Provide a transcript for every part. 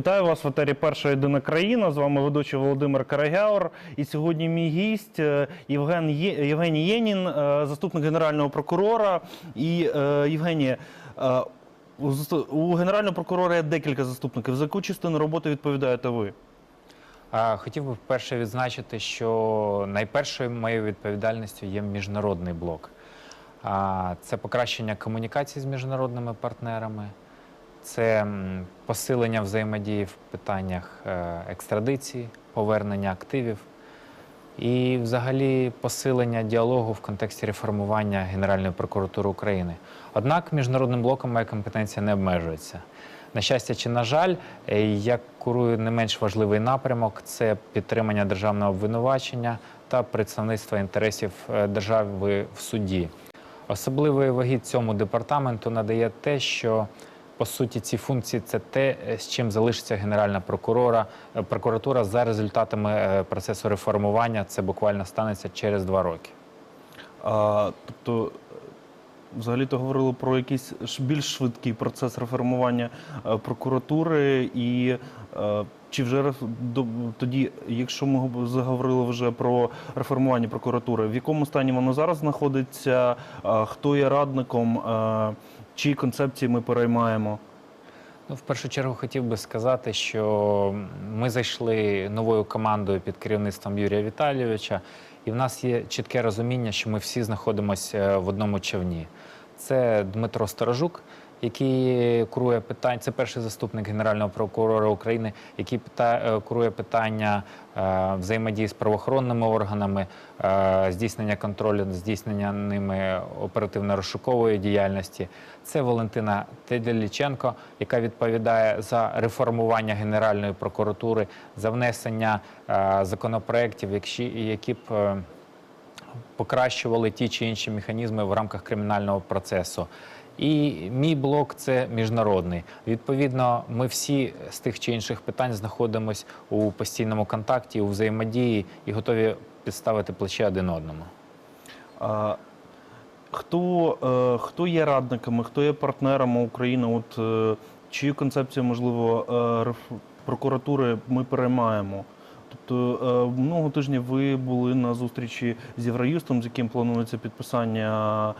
Вітаю вас в етері Перша єдина країна. З вами ведучий Володимир Карагяур. І сьогодні мій гість е, Євген. Євгеній Єнін, е, заступник генерального прокурора. І е, Євгенія, у генерального прокурора є декілька заступників. За яку частину роботи відповідаєте ви? Хотів би вперше відзначити, що найпершою моєю відповідальністю є міжнародний блок. Це покращення комунікацій з міжнародними партнерами, це посилення взаємодії в питаннях е, екстрадиції, повернення активів і, взагалі, посилення діалогу в контексті реформування Генеральної прокуратури України. Однак міжнародним блоком моя компетенція не обмежується. На щастя чи на жаль, е, я курую не менш важливий напрямок це підтримання державного обвинувачення та представництва інтересів е, держави в суді. Особливої ваги цьому департаменту надає те, що по суті ці функції це те, е, з чим залишиться Генеральна прокурора, е, прокуратура за результатами е, процесу реформування. Це буквально станеться через два роки. А, тобто, взагалі-то говорили про якийсь більш швидкий процес реформування прокуратури і. Чи вже тоді, якщо ми заговорили вже про реформування прокуратури, в якому стані воно зараз знаходиться? Хто є радником? Е, Чиї концепції ми переймаємо? Ну, в першу чергу хотів би сказати, що ми зайшли новою командою під керівництвом Юрія Віталійовича, і в нас є чітке розуміння, що ми всі знаходимося в одному човні. Це Дмитро Сторожук, який курує питання, це перший заступник Генерального прокурора України, який пита, е, курує питання е, взаємодії з правоохоронними органами, е, здійснення контролю, здійснення ними оперативно-розшукової діяльності. Це Валентина Теделіченко, яка відповідає за реформування Генеральної прокуратури, за внесення законопроєктів, які, б покращували ті чи інші механізми в рамках кримінального процесу. І мій блок це міжнародний. Відповідно, ми всі з тих чи інших питань знаходимося у постійному контакті, у взаємодії і готові підставити плече один одному. Хто, е, хто є радниками, хто є партнерами України? От е, чию концепцію, можливо, е, прокуратури ми переймаємо? Тобто минулого тижня ви були на зустрічі з Євроюстом, з яким планується підписання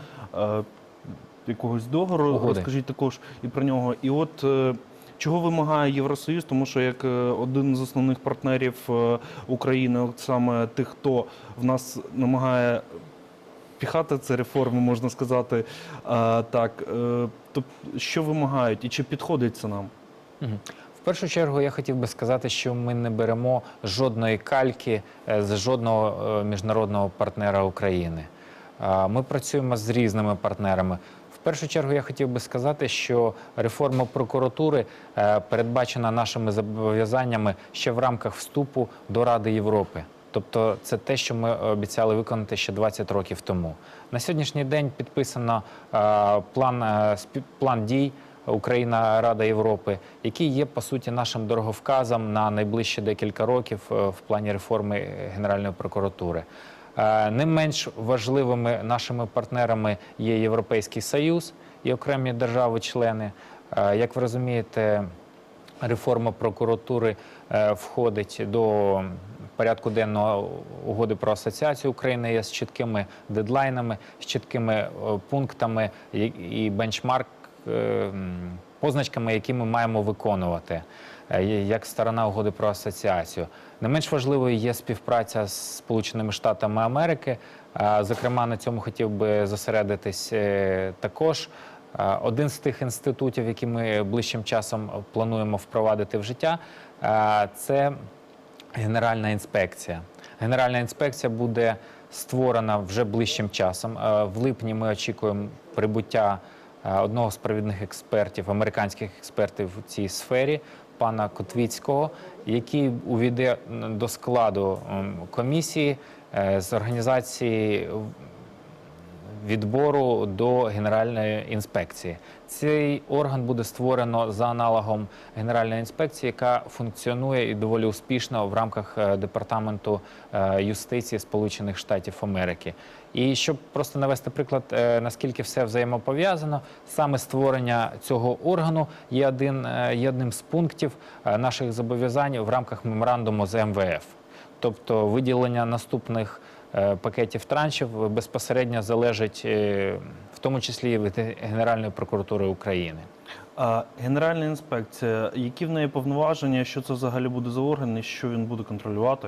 якогось договору. Угоди. Розкажіть також і про нього. І от е, чого вимагає Євросоюз, тому що як е, один з основних партнерів е, України, от саме тих, хто в нас намагає піхати це реформи, можна сказати. Так, е, то що вимагають і чи підходить це нам? Мгм. В першу чергу я хотів би сказати, що ми не беремо жодної кальки з жодного міжнародного партнера України. Ми працюємо з різними партнерами. Першу чергу я хотів би сказати, що реформа прокуратури е, передбачена нашими зобов'язаннями ще в рамках вступу до Ради Європи. Тобто це те, що ми обіцяли виконати ще 20 років тому. На сьогоднішній день підписано е, план, е, план дій Україна Рада Європи, який є по суті нашим дороговказом на найближчі декілька років в плані реформи Генеральної прокуратури. Е, Не менш важливими нашими партнерами є Європейський Союз і окремі держави-члени. Е, Як ви розумієте, реформа прокуратури е, входить до порядку денного угоди про асоціацію України є з чіткими дедлайнами, з чіткими пунктами і- бенчмарк позначками, які ми маємо виконувати як сторона угоди про асоціацію. Не менш важливою є співпраця з Сполученими Штатами Америки. Е, Зокрема, на цьому хотів би зосередитись е, також. Е, Один з тих інститутів, які ми ближчим часом плануємо впровадити в життя, е, це Генеральна інспекція. Генеральна інспекція буде створена вже ближчим часом. Е, В липні ми очікуємо прибуття е, одного з провідних експертів, американських експертів у цій сфері, пана Котвіцького, який увійде до складу комісії е, з організації відбору до Генеральної інспекції. Цей орган буде створено за аналогом Генеральної інспекції, яка функціонує і доволі успішно в рамках е, департаменту е, юстиції Сполучених Штатів Америки. І щоб просто навести приклад, е, наскільки все взаємопов'язано, саме створення цього органу є, один, е, є одним з пунктів е, наших зобов'язань в рамках меморандуму з МВФ. Тобто виділення наступних пакетів траншів безпосередньо залежить в тому числі і від Генеральної прокуратури України. Генеральна інспекція, які в неї повноваження, що це взагалі буде за орган і що він буде контролювати?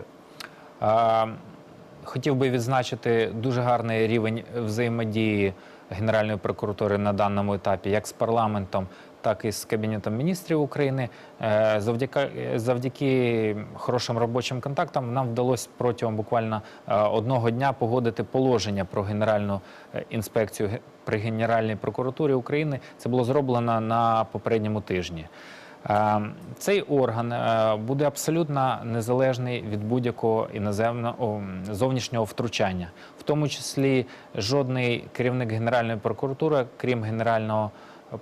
Хотів би відзначити дуже гарний рівень взаємодії Генеральної прокуратури на даному етапі, як з парламентом, так і з Кабінетом міністрів України. Е, Завдяки, завдяки хорошим робочим контактам нам вдалося протягом буквально е, одного дня погодити положення про Генеральну е, інспекцію при Генеральній прокуратурі України. Це було зроблено на попередньому тижні. Е, Цей орган е, буде абсолютно незалежний від будь-якого іноземного зовнішнього втручання, в тому числі жодний керівник Генеральної прокуратури, крім генерального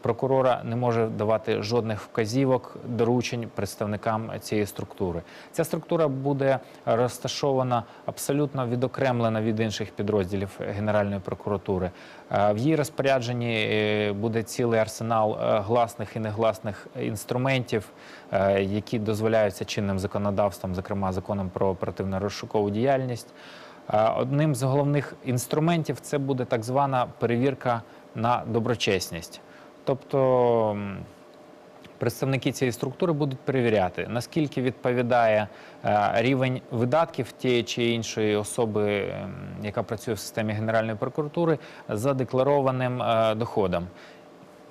прокурора, не може давати жодних вказівок, доручень представникам цієї структури. Ця структура буде розташована абсолютно відокремлена від інших підрозділів Генеральної прокуратури. Е, В її розпорядженні е, буде цілий арсенал е, гласних і негласних інструментів, які дозволяються чинним законодавством, зокрема законом про оперативно розшукову діяльність. Одним з головних інструментів це буде так звана перевірка на доброчесність. Тобто представники цієї структури будуть перевіряти, наскільки відповідає е, рівень видатків тієї чи іншої особи, яка працює в системі Генеральної прокуратури, за декларованим е, доходом.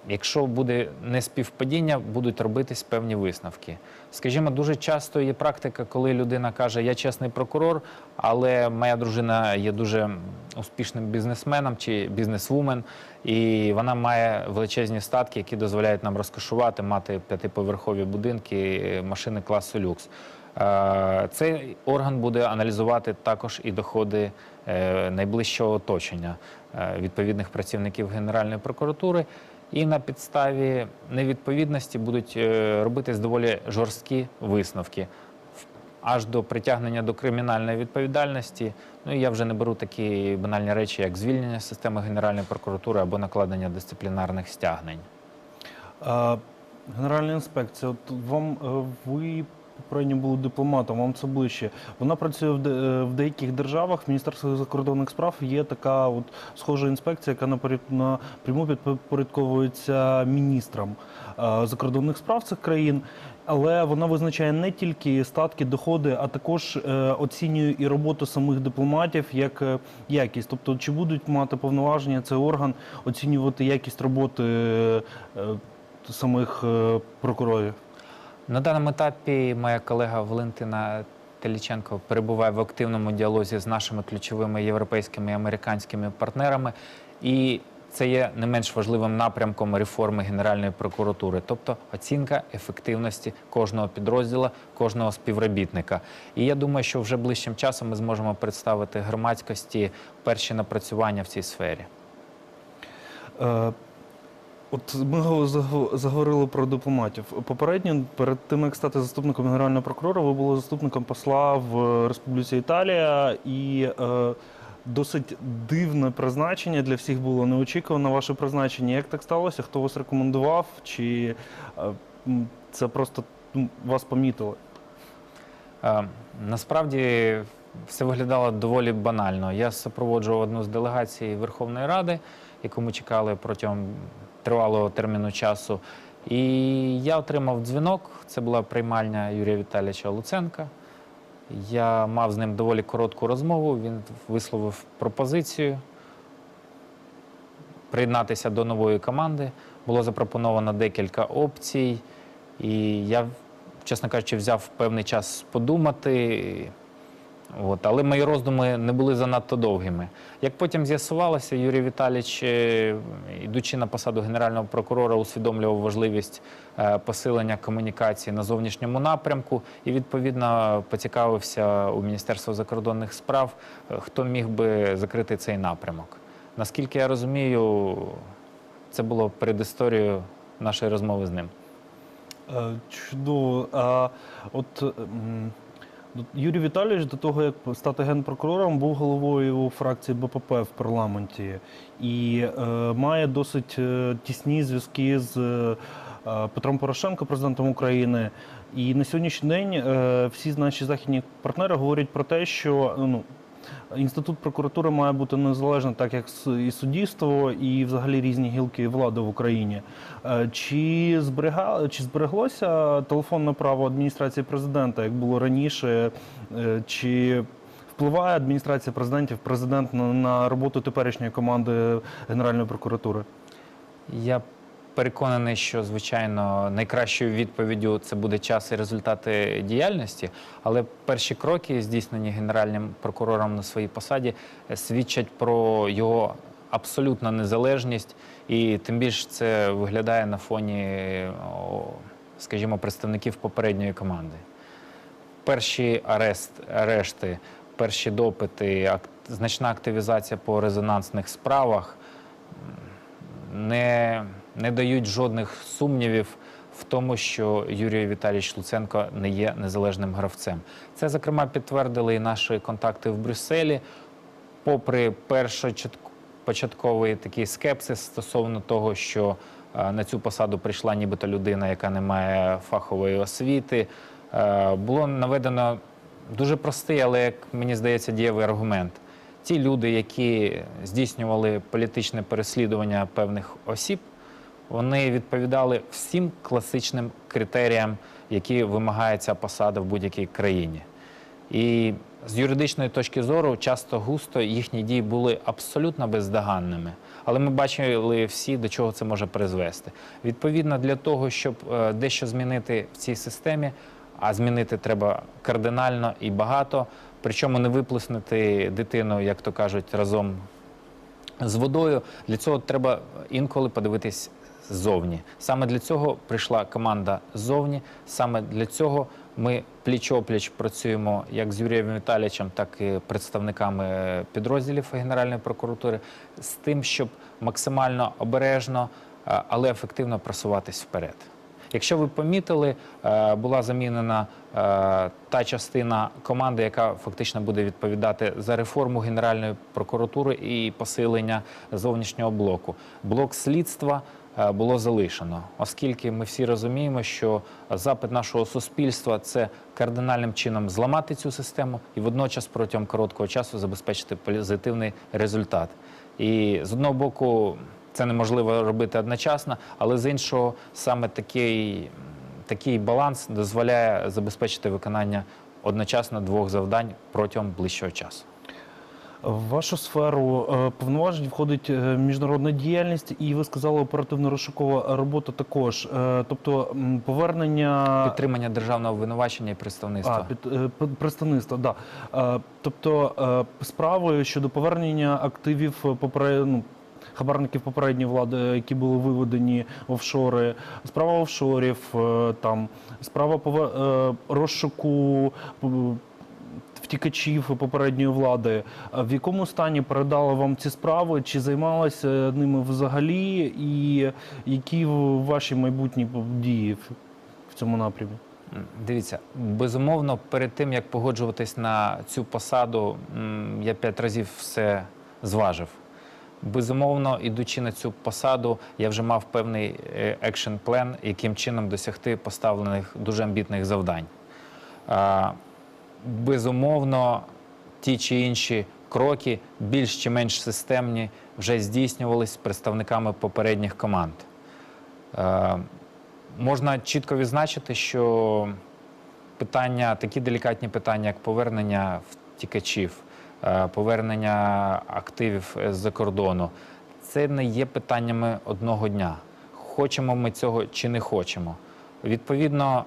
Якщо буде неспівпадіння, будуть робитись певні висновки. Скажімо, дуже часто є практика, коли людина каже, я чесний прокурор, але моя дружина є дуже успішним бізнесменом чи бізнесвумен, і вона має величезні статки, які дозволяють нам розкошувати, мати п'ятиповерхові будинки, машини класу люкс. Е, Цей орган буде аналізувати також і доходи е, найближчого оточення е, відповідних працівників Генеральної прокуратури. І на підставі невідповідності будуть е, робитись доволі жорсткі висновки аж до притягнення до кримінальної відповідальності. Ну і я вже не беру такі банальні речі, як звільнення системи Генеральної прокуратури або накладення дисциплінарних стягнень. Генеральна інспекція, от вам е, ви попередньо були дипломатом, вам це ближче. Вона працює в, де- е, в деяких державах. В Міністерстві закордонних справ є така от схожа інспекція, яка напряму підпорядковується міністрам е, закордонних справ цих країн. Але вона визначає не тільки статки, доходи, а також е, оцінює і роботу самих дипломатів як е, якість. Тобто, чи будуть мати повноваження цей орган оцінювати якість роботи е, е, самих е, прокурорів? На даному етапі моя колега Валентина Теліченко перебуває в активному діалозі з нашими ключовими європейськими і американськими партнерами. І це є не менш важливим напрямком реформи Генеральної прокуратури, тобто оцінка ефективності кожного підрозділу, кожного співробітника. І я думаю, що вже ближчим часом ми зможемо представити громадськості перші напрацювання в цій сфері. Е, От ми заговорили про дипломатів. Попередньо, перед тим як стати заступником генерального прокурора, ви були заступником посла в Республіці Італія, і е, досить дивне призначення для всіх було неочікуване ваше призначення. Як так сталося? Хто вас рекомендував? Чи е, це просто вас помітили? Е, Насправді все виглядало доволі банально. Я супроводжував одну з делегацій Верховної Ради, яку ми чекали протягом тривалого терміну часу. І я отримав дзвінок. Це була приймальня Юрія Віталійовича Луценка. Я мав з ним доволі коротку розмову. Він висловив пропозицію приєднатися до нової команди. Було запропоновано декілька опцій, і я, чесно кажучи, взяв певний час подумати. От, але мої роздуми не були занадто довгими. Як потім з'ясувалося, Юрій Віталійович, е, йдучи на посаду генерального прокурора, усвідомлював важливість е, посилення комунікації на зовнішньому напрямку і відповідно поцікавився у Міністерства закордонних справ, е, хто міг би закрити цей напрямок. Наскільки я розумію, це було перед історією нашої розмови з ним. Е, Чудово. А от Юрій Віталійович до того, як стати генпрокурором, був головою фракції БПП в парламенті і е, має досить е, тісні зв'язки з е, Петром Порошенко, президентом України. І на сьогоднішній день е, всі наші західні партнери говорять про те, що ну. Інститут прокуратури має бути незалежним, так як і суддівство, і взагалі різні гілки влади в Україні. Е, Чи зберега чи збереглося телефонне право адміністрації президента, як було раніше? Е, Чи впливає адміністрація президентів, президент на, на роботу теперішньої команди Генеральної прокуратури? Я переконаний, що звичайно найкращою відповіддю це буде час і результати діяльності, але перші кроки, здійснені генеральним прокурором на своїй посаді, свідчать про його абсолютну незалежність, і тим більше це виглядає на фоні, скажімо, представників попередньої команди. Перші арест, арешти, перші допити, ак- значна активізація по резонансних справах не, не дають жодних сумнівів в тому, що Юрій Віталійович Луценко не є незалежним гравцем. Це, зокрема, підтвердили і наші контакти в Брюсселі. Попри першопочатковий такий скепсис стосовно того, що е, на цю посаду прийшла нібито людина, яка не має фахової освіти, е, було наведено дуже простий, але, як мені здається, дієвий аргумент. Ті люди, які здійснювали політичне переслідування певних осіб, вони відповідали всім класичним критеріям, які вимагає ця посада в будь-якій країні. І з юридичної точки зору, часто густо їхні дії були абсолютно бездоганними. Але ми бачили всі, до чого це може призвести. Відповідно, для того, щоб е, дещо змінити в цій системі, а змінити треба кардинально і багато, причому не виплеснути дитину, як то кажуть, разом з водою. Для цього треба інколи подивитись ззовні. Саме для цього прийшла команда ззовні. Саме для цього ми пліч-опліч працюємо як з Юрієм Віталійовичем, так і представниками підрозділів Генеральної прокуратури з тим, щоб максимально обережно, е, але ефективно просуватись вперед. Якщо ви помітили, е, була замінена е, та частина команди, яка фактично буде відповідати за реформу Генеральної прокуратури і посилення зовнішнього блоку. Блок слідства було залишено, оскільки ми всі розуміємо, що запит нашого суспільства це кардинальним чином зламати цю систему і водночас протягом короткого часу забезпечити позитивний результат. І з одного боку, це неможливо робити одночасно, але з іншого, саме такий, такий баланс дозволяє забезпечити виконання одночасно двох завдань протягом ближчого часу. В вашу сферу е, повноважень входить е, міжнародна діяльність, і ви сказали оперативно-розшукова робота також. Е, Тобто повернення Підтримання державного обвинувачення і представництва. А, під, е, п- представництво, да. Тобто справи щодо повернення активів поперед, ну, хабарників попередньої влади, які були виведені в офшори, справа офшорів, там, справа розшуку втікачів попередньої влади. В якому стані передали вам ці справи? Чи займалися ними взагалі? І які ваші майбутні дії в- цьому напрямі? Дивіться, безумовно, перед тим як погоджуватись на цю посаду, я п'ять разів все зважив. Безумовно, ідучи на цю посаду, я вже мав певний екшн план, яким чином досягти поставлених дуже амбітних завдань. Безумовно, ті чи інші кроки, більш чи менш системні, вже здійснювались представниками попередніх команд. Е, Можна чітко відзначити, що питання, такі делікатні питання, як повернення втікачів, е, повернення активів з-за кордону, це не є питаннями одного дня. Хочемо ми цього чи не хочемо. Відповідно,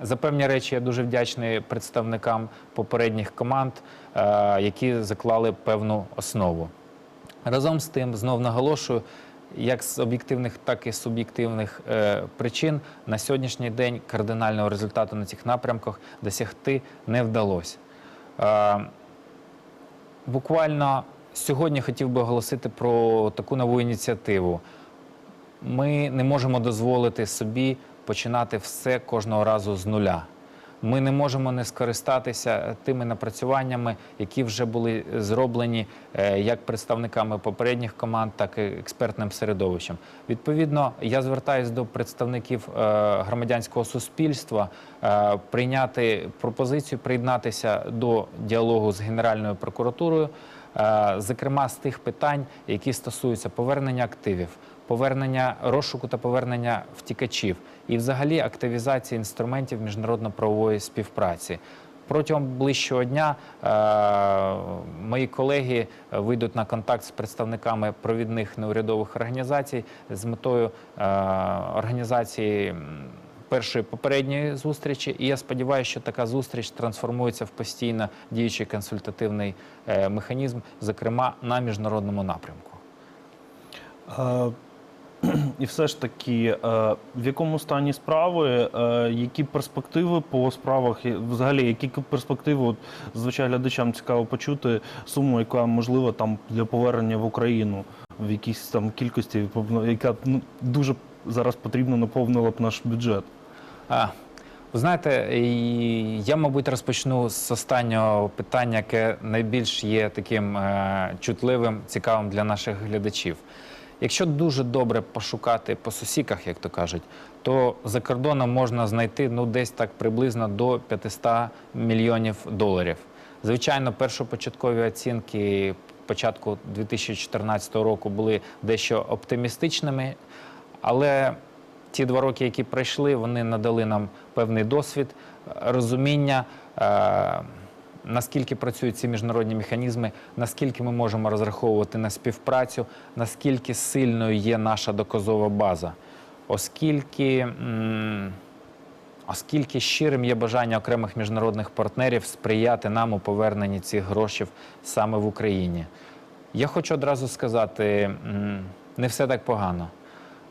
за певні речі я дуже вдячний представникам попередніх команд, е, які заклали певну основу. Разом з тим, знов наголошую, як з об'єктивних, так і з суб'єктивних е, причин на сьогоднішній день кардинального результату на цих напрямках досягти не вдалося. Е, буквально Сьогодні хотів би оголосити про таку нову ініціативу. Ми не можемо дозволити собі починати все кожного разу з нуля. Ми не можемо не скористатися тими напрацюваннями, які вже були зроблені е, як представниками попередніх команд, так і експертним середовищем. Відповідно, я звертаюся до представників е, громадянського суспільства е, прийняти пропозицію, приєднатися до діалогу з Генеральною прокуратурою, е, зокрема з тих питань, які стосуються повернення активів, повернення розшуку та повернення втікачів і, взагалі, активізації інструментів міжнародно-правової співпраці. Протягом ближчого дня е, мої колеги вийдуть на контакт з представниками провідних неурядових організацій з метою е, організації першої попередньої зустрічі. І я сподіваюся, що така зустріч трансформується в постійно діючий консультативний е, механізм, зокрема на міжнародному напрямку. І все ж таки, е, в якому стані справи, е, які перспективи по справах, взагалі, які перспективи, от, звичайно, глядачам цікаво почути суму, яка можлива там для повернення в Україну в якійсь там кількості, яка ну, дуже зараз потрібно наповнила б наш бюджет. А, ви знаєте, я, мабуть, розпочну з останнього питання, яке найбільш є таким е, чутливим, цікавим для наших глядачів. Якщо дуже добре пошукати по сусіках, як то кажуть, то за кордоном можна знайти ну, десь так приблизно до 500 мільйонів доларів. Звичайно, першопочаткові оцінки початку 2014 року були дещо оптимістичними, але ті два роки, які пройшли, вони надали нам певний досвід, розуміння, е, наскільки працюють ці міжнародні механізми, наскільки ми можемо розраховувати на співпрацю, наскільки сильною є наша доказова база, оскільки. Оскільки щирим є бажання окремих міжнародних партнерів сприяти нам у поверненні цих грошей саме в Україні. Я хочу одразу сказати, не все так погано.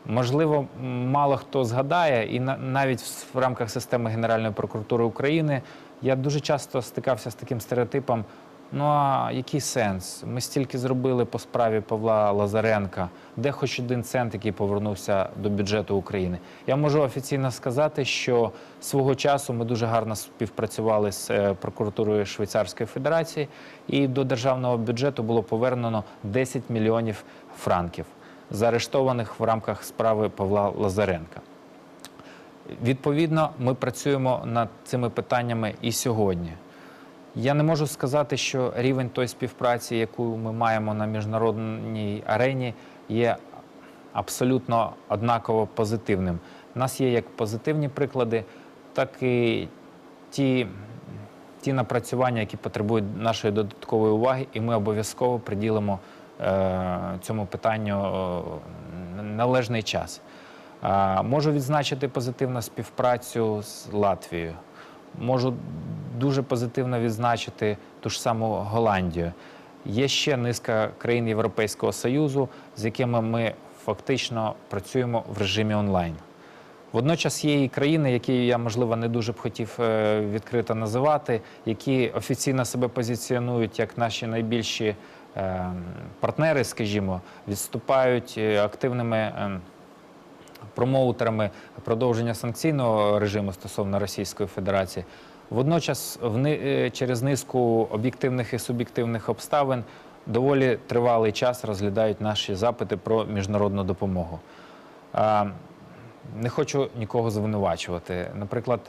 Можливо, мало хто згадає, і на- навіть в рамках системи Генеральної прокуратури України я дуже часто стикався з таким стереотипом. Ну а який сенс? Ми стільки зробили по справі Павла Лазаренка, де хоч один цент, який повернувся до бюджету України. Я можу офіційно сказати, що свого часу ми дуже гарно співпрацювали з е, прокуратурою Швейцарської Федерації, і до державного бюджету було повернено 10 мільйонів франків, заарештованих в рамках справи Павла Лазаренка. Відповідно, ми працюємо над цими питаннями і сьогодні. Я не можу сказати, що рівень тої співпраці, яку ми маємо на міжнародній арені, є абсолютно однаково позитивним. У нас є як позитивні приклади, так і ті, ті напрацювання, які потребують нашої додаткової уваги, і ми обов'язково приділимо е, цьому питанню е, належний час. Можу відзначити позитивну співпрацю з Латвією. Можу дуже позитивно відзначити ту ж саму Голландію. Є ще низка країн Європейського Союзу, з якими ми фактично працюємо в режимі онлайн. Водночас є і країни, які я, можливо, не дуже б хотів е, відкрито називати, які офіційно себе позиціонують як наші найбільші е, партнери, скажімо, відступають е, активними. Промоутерами продовження санкційного режиму стосовно Російської Федерації. Водночас, е, через низку об'єктивних і суб'єктивних обставин доволі тривалий час розглядають наші запити про міжнародну допомогу. Не хочу нікого звинувачувати. Наприклад,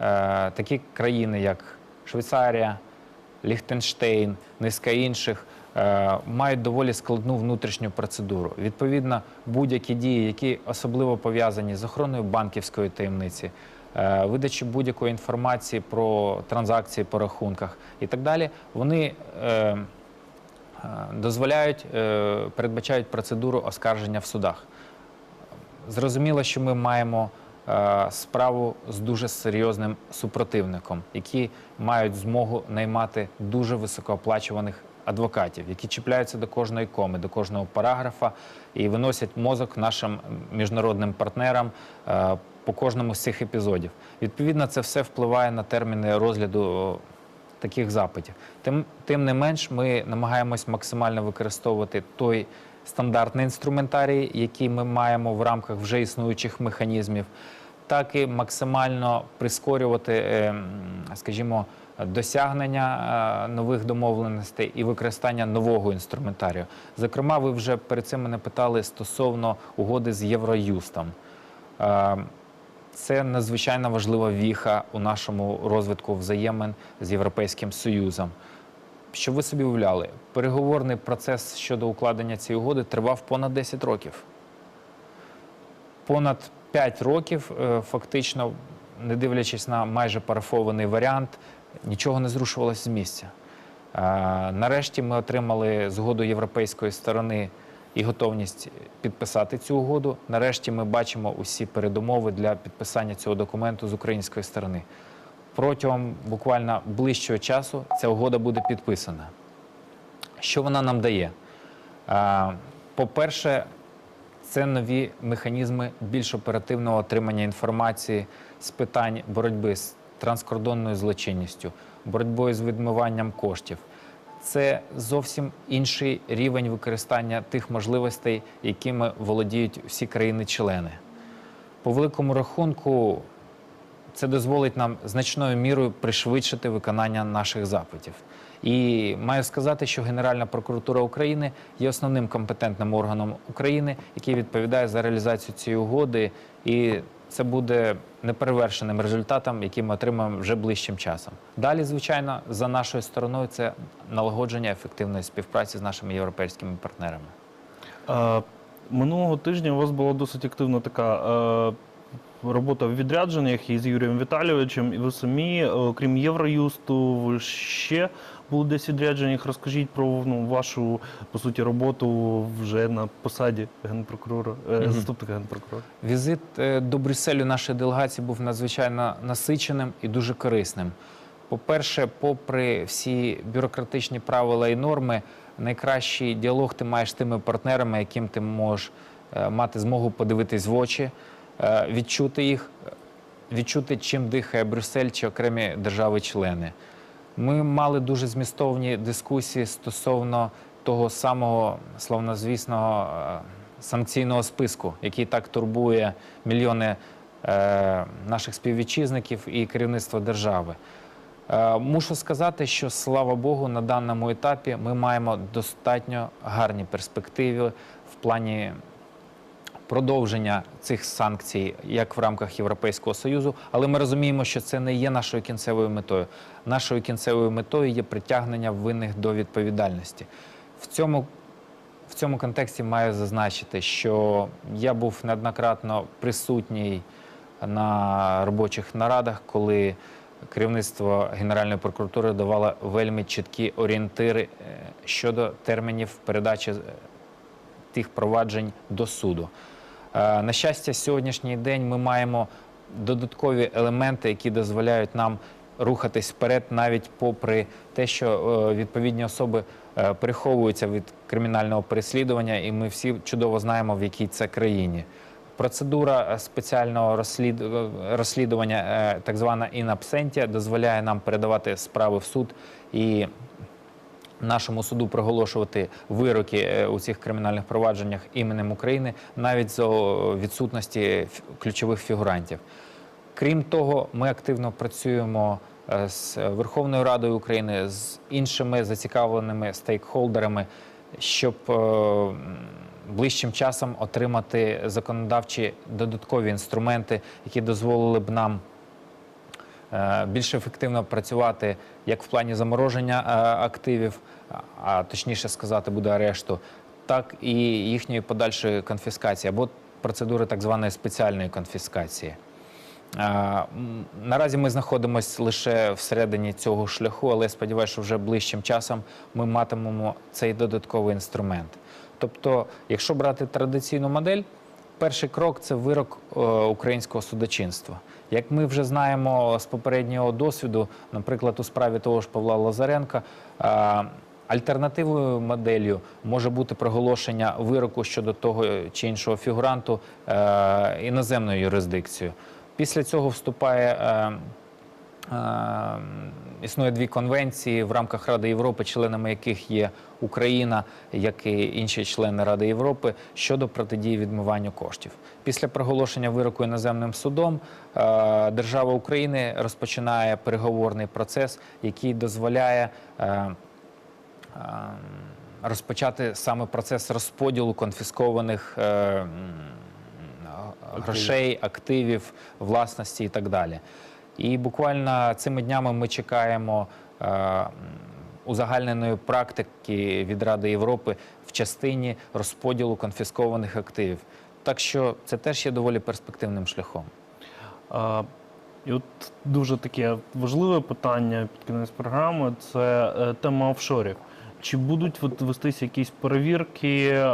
е, такі країни, як Швейцарія, Ліхтенштейн, низка інших мають доволі складну внутрішню процедуру. Відповідно, будь-які дії, які особливо пов'язані з охороною банківської таємниці, е, видачі будь-якої інформації про транзакції по рахунках і так далі, вони е, е, дозволяють, е, передбачають процедуру оскарження в судах. Зрозуміло, що ми маємо е, справу з дуже серйозним супротивником, які мають змогу наймати дуже високооплачуваних адвокатів, які чіпляються до кожної коми, до кожного параграфа і виносять мозок нашим міжнародним партнерам е, по кожному з цих епізодів. Відповідно, це все впливає на терміни розгляду таких запитів. Тим, тим не менш, ми намагаємось максимально використовувати той стандартний інструментарій, який ми маємо в рамках вже існуючих механізмів, так і максимально прискорювати, е, скажімо, досягнення е, нових домовленостей і використання нового інструментарію. Зокрема, ви вже перед цим мене питали стосовно угоди з Євроюстом. Е, Це надзвичайно важлива віха у нашому розвитку взаємин з Європейським Союзом. Щоб ви собі уявляли, переговорний процес щодо укладення цієї угоди тривав понад 10 років. Понад 5 років, е, фактично, не дивлячись на майже парафований варіант, нічого не зрушувалося з місця. Нарешті ми отримали згоду європейської сторони і готовність підписати цю угоду. Нарешті ми бачимо усі передумови для підписання цього документу з української сторони. Протягом буквально ближчого часу ця угода буде підписана. Що вона нам дає? По-перше, це нові механізми більш оперативного отримання інформації з питань боротьби з транскордонною злочинністю, боротьбою з відмиванням коштів. Це зовсім інший рівень використання тих можливостей, якими володіють всі країни-члени. По великому рахунку, це дозволить нам значною мірою пришвидшити виконання наших запитів. І маю сказати, що Генеральна прокуратура України є основним компетентним органом України, який відповідає за реалізацію цієї угоди, і це буде неперевершеним результатом, які ми отримаємо вже ближчим часом. Далі, звичайно, за нашою стороною це налагодження ефективної співпраці з нашими європейськими партнерами. Е, Минулого тижня у вас була досить активна така е, робота в відрядженнях із Юрієм Віталійовичем. І ви самі, е, окрім Євроюсту, ви ще були десь в відрядженнях. Розкажіть про ну, вашу по суті роботу вже на посаді генпрокурора, е, Мгм. заступника генпрокурора. Візит е, до Брюсселю нашої делегації був надзвичайно насиченим і дуже корисним. По-перше, попри всі бюрократичні правила і норми, найкращий діалог ти маєш з тими партнерами, яким ти можеш е, мати змогу подивитись в очі, е, відчути їх, е, відчути, чим дихає Брюссель чи окремі держави-члени. Ми мали дуже змістовні дискусії стосовно того самого славнозвісного е, санкційного списку, який так турбує мільйони е, наших співвітчизників і керівництва держави. Е, Мушу сказати, що слава Богу, на даному етапі ми маємо достатньо гарні перспективи в плані продовження цих санкцій як в рамках Європейського Союзу, але ми розуміємо, що це не є нашою кінцевою метою. Нашою кінцевою метою є притягнення винних до відповідальності. В цьому в цьому контексті маю зазначити, що я був неоднократно присутній на робочих нарадах, коли керівництво Генеральної прокуратури давало вельми чіткі орієнтири е, щодо термінів передачі е, тих проваджень до суду. Е, На щастя, сьогоднішній день ми маємо додаткові елементи, які дозволяють нам рухатись вперед, навіть попри те, що е, відповідні особи е, переховуються від кримінального переслідування, і ми всі чудово знаємо, в якій це країні. Процедура спеціального розслід... розслідування, так звана absentia, дозволяє нам передавати справи в суд і нашому суду проголошувати вироки е, у цих кримінальних провадженнях іменем України навіть за відсутності ключових фігурантів. Крім того, ми активно працюємо е, з Верховною Радою України, з іншими зацікавленими стейкхолдерами, щоб е, ближчим часом отримати законодавчі додаткові інструменти, які дозволили б нам більш ефективно працювати як в плані замороження активів, а- точніше сказати, буде арешту, так і їхньої подальшої конфіскації або процедури так званої спеціальної конфіскації. Наразі ми знаходимося лише всередині цього шляху, але я сподіваюся, що вже ближчим часом ми матимемо цей додатковий інструмент. Тобто, якщо брати традиційну модель, перший крок це вирок е, українського судочинства. Як ми вже знаємо з попереднього досвіду, наприклад, у справі того ж Павла Лазаренка. Альтернативною моделлю може бути проголошення вироку щодо того чи іншого фігуранту е, іноземною юрисдикцією. Після цього вступає е, Е, Існує дві конвенції в рамках Ради Європи, членами яких є Україна, як і інші члени Ради Європи щодо протидії відмиванню коштів. Після проголошення вироку іноземним судом держава України розпочинає переговорний процес, який дозволяє розпочати саме процес розподілу конфіскованих е, грошей, активів, власності і так далі. І буквально цими днями ми чекаємо е, узагальненої практики від Ради Європи в частині розподілу конфіскованих активів. Так що це теж є доволі перспективним шляхом. І от дуже таке важливе питання під кінець програми це е, тема офшорів. Чи будуть от вестись якісь перевірки,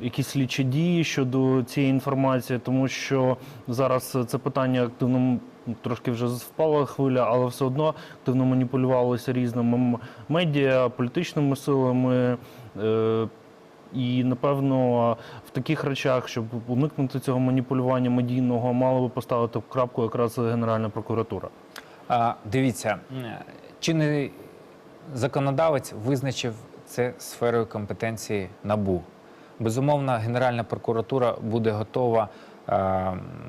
якісь слідчі дії щодо цієї інформації, тому що зараз це питання активно трошки вже впала хвиля, але все одно активно маніпулювалося різними медіа, політичними силами. е, І напевно в таких речах, щоб уникнути цього маніпулювання медійного, мало би поставити крапку якраз Генеральна прокуратура. А, дивіться, м, чинний законодавець визначив це сферою компетенції НАБУ. Безумовно, Генеральна прокуратура буде готова е,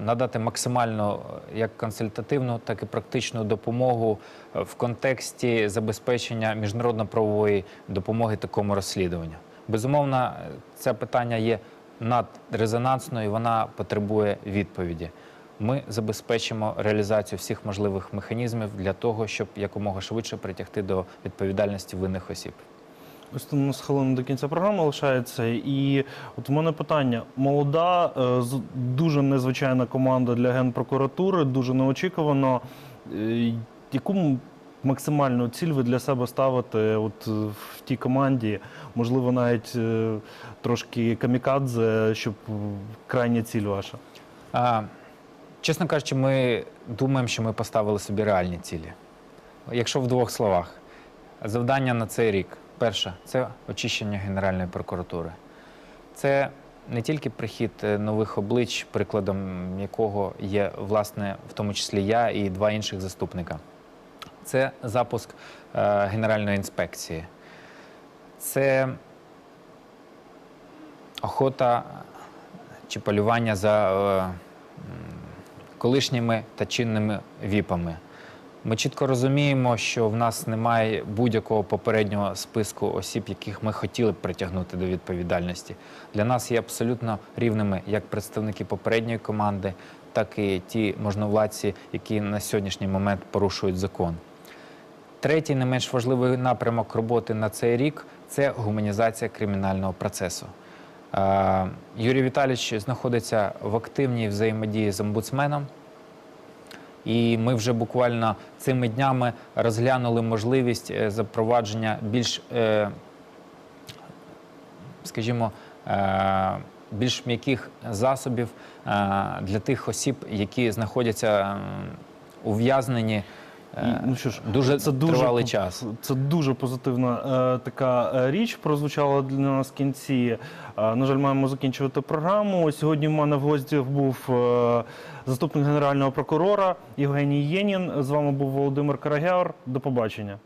надати максимальну як консультативну, так і практичну допомогу е, в контексті забезпечення міжнародно-правової допомоги такому розслідуванню. Безумовно, е, це питання є надрезонансною, вона потребує відповіді. Ми забезпечимо реалізацію всіх можливих механізмів для того, щоб якомога швидше притягти до відповідальності винних осіб. Ось там у нас хвилина до кінця програми лишається. І от у мене питання: молода, е, дуже незвичайна команда для генпрокуратури, дуже неочікувано. Е, Яку максимальну ціль ви для себе ставите от в тій команді? Можливо, навіть е, трошки камікадзе, щоб крайня ціль ваша? А, чесно кажучи, ми думаємо, що ми поставили собі реальні цілі. Якщо в двох словах, завдання на цей рік: перше це очищення Генеральної прокуратури. Це не тільки прихід е, нових облич, прикладом якого є, власне, в тому числі я і два інших заступника. Це запуск е, Генеральної інспекції. Це охота чи полювання за е, колишніми та чинними віпами. Ми чітко розуміємо, що в нас немає будь-якого попереднього списку осіб, яких ми хотіли б притягнути до відповідальності. Для нас є абсолютно рівними як представники попередньої команди, так і ті можновладці, які на сьогоднішній момент порушують закон. Третій, не менш важливий напрямок роботи на цей рік це гуманізація кримінального процесу. Е, Юрій Віталійович знаходиться в активній взаємодії з омбудсменом. І ми вже буквально цими днями розглянули можливість е, запровадження більш, е, скажімо, більш м'яких засобів для тих осіб, які знаходяться ув'язнені ну що ж, дуже це дуже тривалий час. Це дуже позитивна е, така е, річ прозвучала для нас в кінці. Е, на жаль, маємо закінчувати програму. Сьогодні в мене в гостях був е, заступник генерального прокурора Євгеній Єнін. З вами був Володимир Карагяор. До побачення.